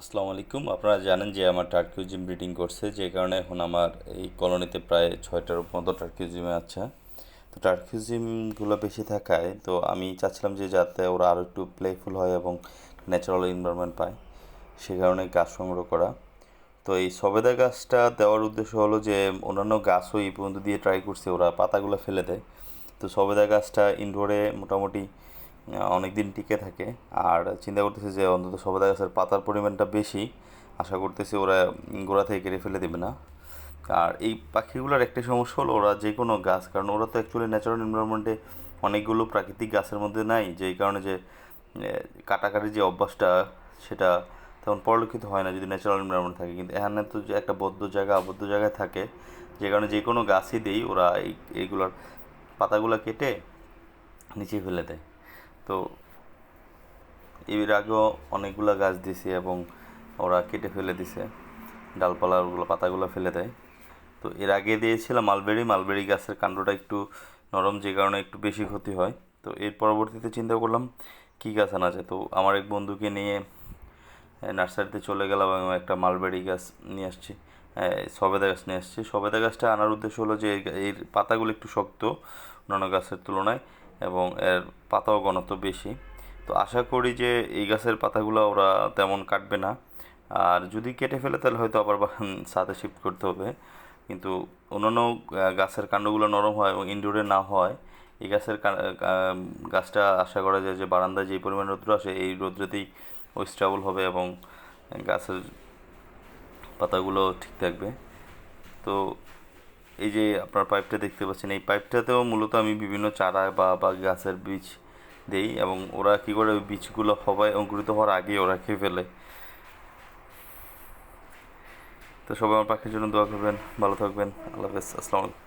আসসালামু আলাইকুম। আপনারা জানেন যে আমার টার্কিউজিম ব্রিডিং করছে যে কারণে এখন আমার এই কলোনিতে প্রায় ছয়টার মতো টার্কিউজিমে আছে। তো টার্কিউজিমগুলো বেশি থাকায়, তো আমি চাচ্ছিলাম যে যাতে ওরা আরও একটু প্লেফুল হয় এবং ন্যাচারাল এনভায়রনমেন্ট পায়, সে কারণে গাছ সংগ্রহ করা। তো এই সবেদা গাছটা দেওয়ার উদ্দেশ্য হলো যে অন্যান্য গাছও এই পর্যন্ত দিয়ে ট্রাই করছে, ওরা পাতাগুলো ফেলে দেয়। তো সবেদা গাছটা ইনডোরে মোটামুটি অনেক দিন টিকে থাকে। আর চিন্তা করতেছি যে অন্তত সবেদা গাছের পাতার পরিমাণটা বেশি। আশা করতেছি ওরা গোড়া থেকে কেটে ফেলে দেবে না। আর এই পাখিগুলোর একটা সমস্যা হলো ওরা যে কোনো গাছ, কারণ ওরা তো অ্যাকচুয়ালি ন্যাচারাল এনভায়রনমেন্টে অনেকগুলো প্রাকৃতিক গাছের মধ্যে নাই, যেই কারণে যে কাটাকাটির যে অভ্যাসটা, সেটা তেমন পরিলক্ষিত হয় না যদি ন্যাচারাল এনভায়রনমেন্ট থাকে। কিন্তু এখানে তো যে একটা বদ্ধ জায়গা, আবদ্ধ জায়গায় থাকে, যে কারণে যে কোনো গাছই দেই, ওরা এই, এইগুলোর পাতাগুলো কেটে নিচে ফেলে দেয়। তো এর আগেও অনেকগুলো গাছ দিছে এবং ওরা কেটে ফেলে দিছে। ডালপালাগুলো, পাতাগুলো ফেলে দেয়। তো এর আগে দিয়েছিলাম মালবেরি। মালবেরি গাছের কাণ্ডটা একটু নরম, যে কারণে একটু বেশি ক্ষতি হয়। তো এর পরবর্তীতে চিন্তা করলাম, কী গাছ আনা যায়? তো আমার এক বন্ধুকে নিয়ে নার্সারিতে চলে গেলাম এবং একটা মালবেরি গাছ নিয়ে আসছি। সবেদা গাছ নিয়ে আসছি। সবেদা গাছটা আনার উদ্দেশ্য হলো যে এর পাতাগুলো একটু শক্ত অন্যান্য গাছের তুলনায়। এবং এর পাতাও ঘনত্ব বেশি। তো আশা করি যে এই গাছের পাতাগুলো ওরা তেমন কাটবে না। আর যদি কেটে ফেলে তাহলে হয়তো আবার ছাদে শিফট করতে হবে। কিন্তু অন্যান্য গাছের কাণ্ডগুলো নরম হয় এবং ইনডোরে না হয়, এই গাছের গাছটা আশা করা যায় যে বারান্দায় যে পরিমাণ রৌদ্র আসে, এই রৌদ্রতেই ও স্টেবল হবে এবং গাছের পাতাগুলো ঠিক থাকবে। তো এই যে আপনার পাইপটা দেখতে পাচ্ছেন, এই পাইপটাতেও মূলত আমি বিভিন্ন চারা বা বা গাছের বীজ দেই এবং ওরা কী করে ওই বীজগুলো হবায় অঙ্কুরিত হওয়ার আগেই ওরা খেয়ে ফেলে। তো সবাই আমার পাখির জন্য দোয়া করবেন, ভালো থাকবেন, আল্লাহ হাফেজ, আসসালামু আলাইকুম।